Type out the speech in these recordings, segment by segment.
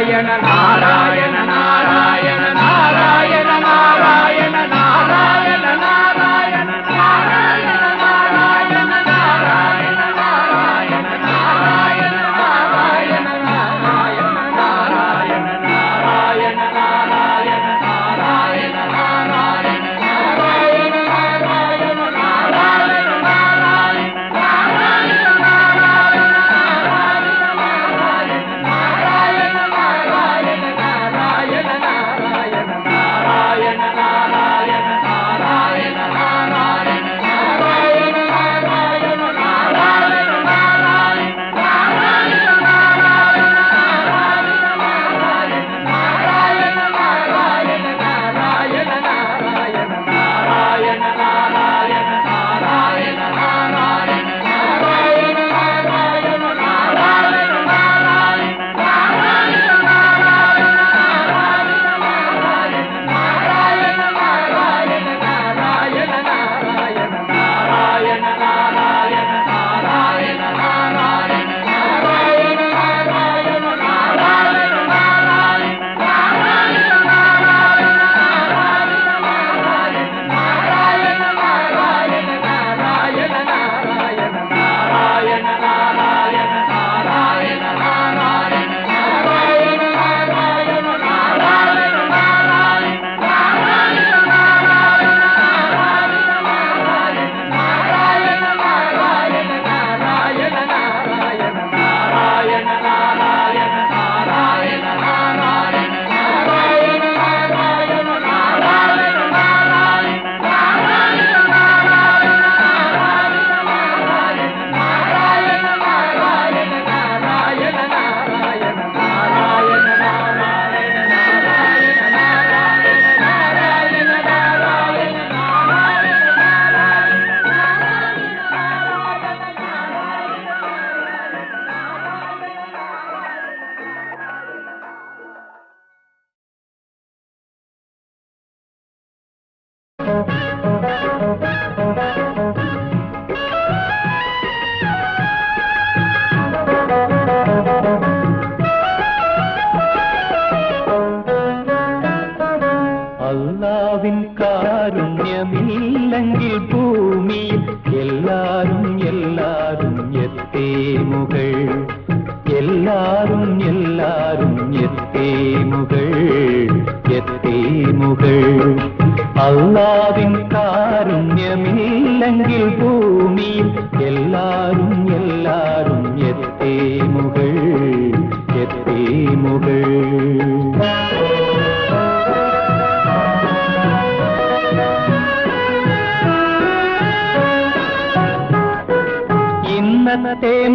Narayana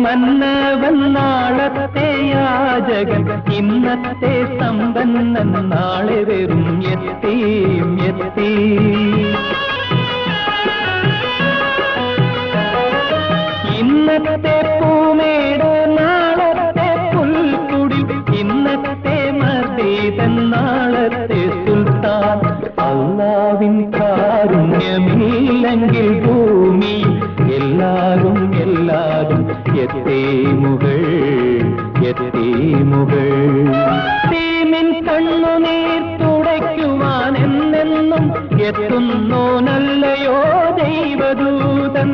മന്നവൻ നാളത്തെ യാചകൻ ഇന്നത്തെ സമ്പന്നൻ നാളെ വെറും എത്തിയും എത്തി. ഇന്നത്തെ പൂമേട് നാളത്തെ പുൽക്കുടി ഇന്നത്തെ മർദ്ദീതൻ നാളത്തെ സുൽത്താൻ. അള്ളാവിൻ കാരുണ്യമില്ലെങ്കിൽ ഭൂമി എത്തേമുകൾ എത്തേമുകൾ തീമിൻ കണ്ണുനീർ തുടയ്ക്കുവാൻ എന്നെന്നും എത്തുന്നു നല്ലയോ ദൈവദൂതൻ.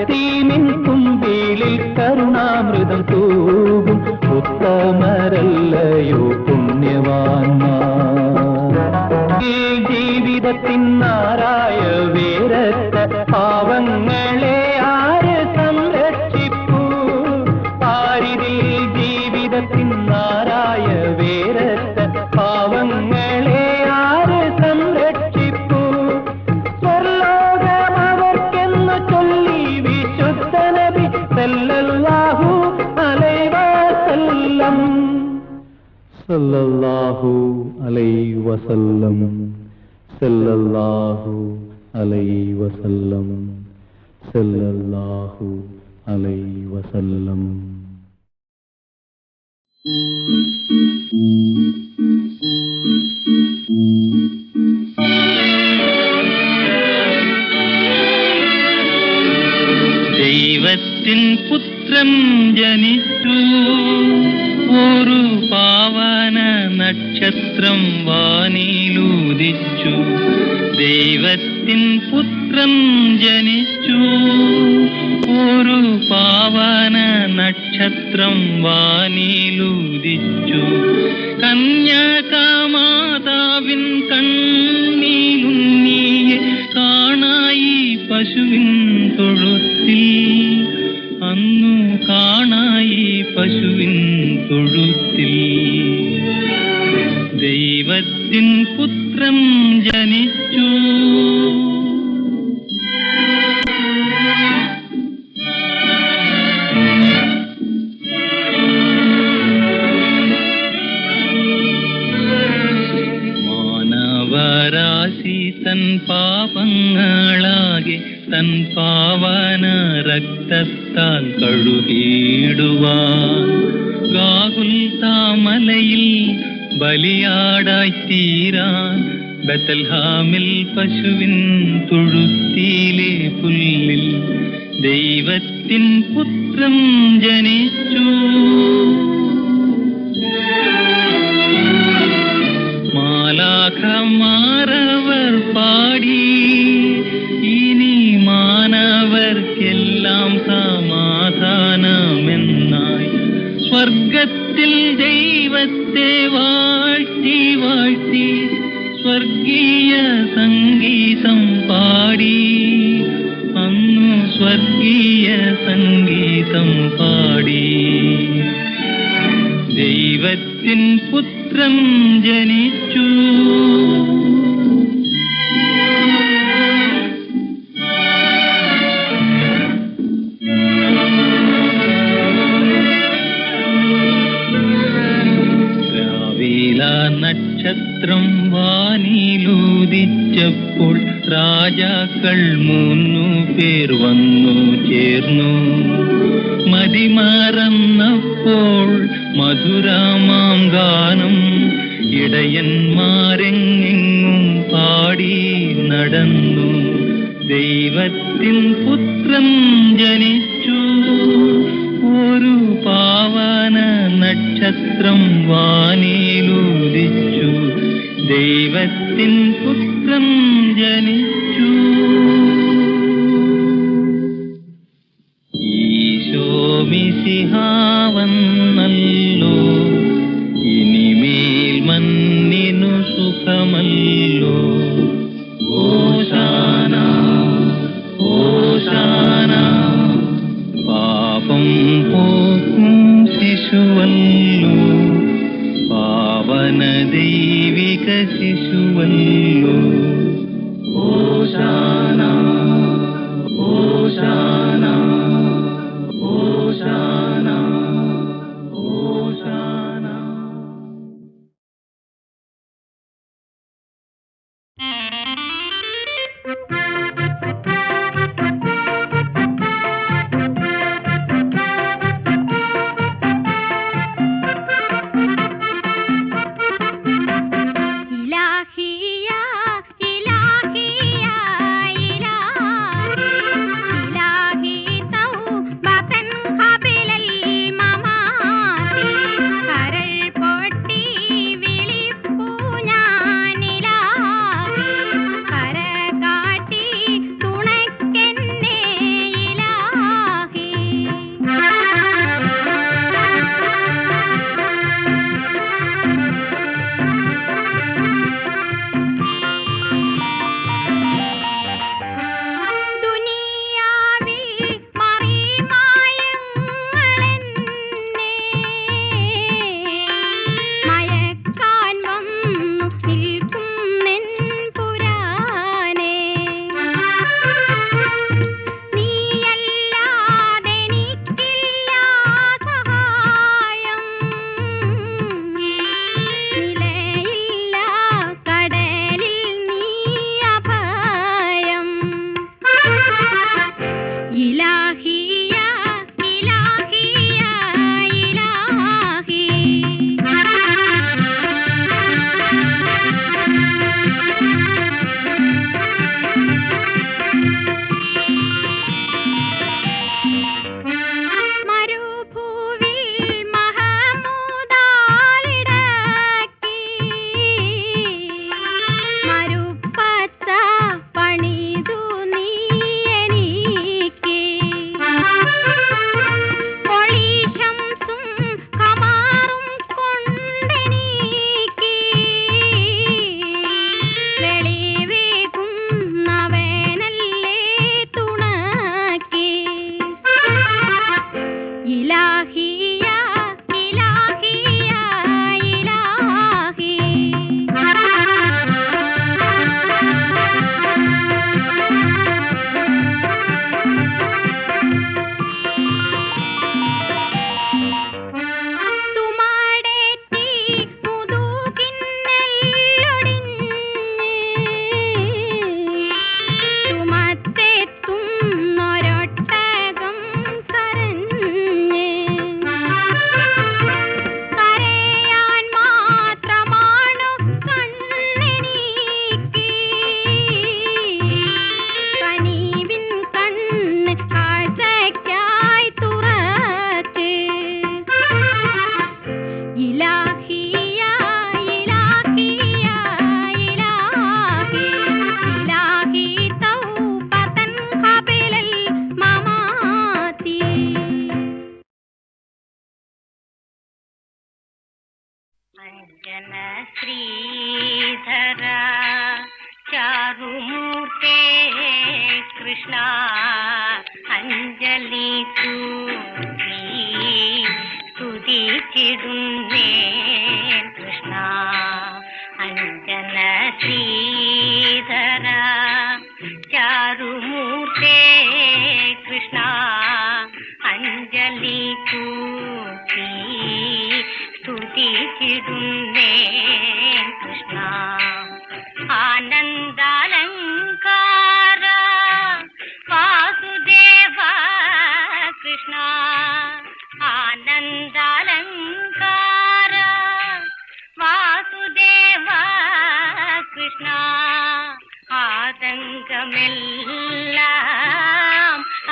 എത്തീമിൻ കുമ്പിളിൽ കരുണാമൃതം തൂകും ഉത്തമരല്ലയോ சல்லல்லாஹு அலை வசல்லம் செல்லல்லாஹு அலை வசல்லம் செல்லல்லாஹு அலை வசல்லம் தெய்வத்தின் புத்திரம் ஜனி നക്ഷത്രം വാനിലൂതിച്ചു ദൈവത്തിൻ പുത്രൻ ജനിച്ചു. ഒരു പാവന നക്ഷത്രം വാനിലൂതിച്ചു കന്യാകാമാതാവിൻ കണ്ണീലുണ്ണിയെ ദൈവത്തിൻ പുത്രൻ ജനിച്ചു മാനവരാശി തൻ പാപങ്ങളാകെ തൻ പാവന രക്തത്താൽ കഴുകിയിടുവാൻ ഗാകുൽ താമലയിൽ ബലിയാടായി തീരാൻ ബത്തൽഹാമിൽ പശുവിൻ തൊഴുത്തിയിലെ പുല്ലിൽ ദൈവത്തിൻ പുത്രം ജനിച്ചു. മാലാഖമാരവർ പാടി ഇനി മാനവർക്കെല്ലാം സമാധാനമെന്നായി. സ്വർഗത്തിൽ ദൈവത്തെ വാഴ്ത്തി വാഴ്ത്തി സ്വർഗീയ സംഗീതം പാടി അന്നു സ്വർഗീയ സംഗീതം പാടി ദൈവത്തിൻ പുത്രൻ ജനിച്ചു വാനിലൂദിച്ചപ്പോൾ രാജാക്കൾ മൂന്നു പേർ വന്നു ചേർന്നു. മതിമാറന്നപ്പോൾ മധുരാമാങ്കാനം ഗാനം ഇടയന്മാരെങ്ങെങ്ങും പാടി നടന്നു. ദൈവത്തിൻ പുത്രൻ ജനിച്ചു. ഒരു പാവന നക്ഷത്രം വാനിലൂരിച്ചു ദൈവത്തിൻ പുത്രൻ ജനിച്ചു கிடும் കൃഷ്ണ ആതങ്കമെല്ലാം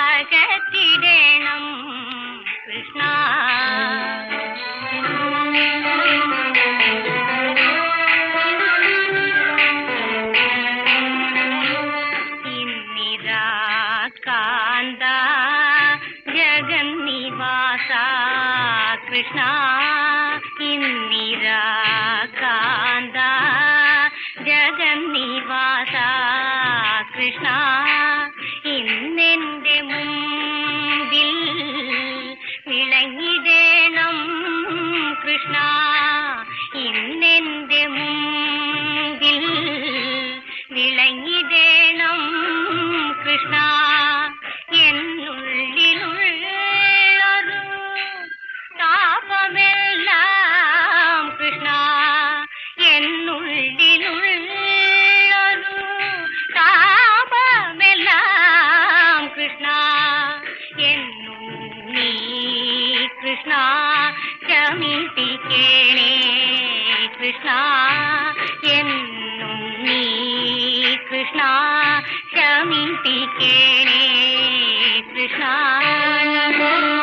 അകത്തിടേണം കൃഷ്ണ कृष्णा कृष्ण शमिति के कृष्ण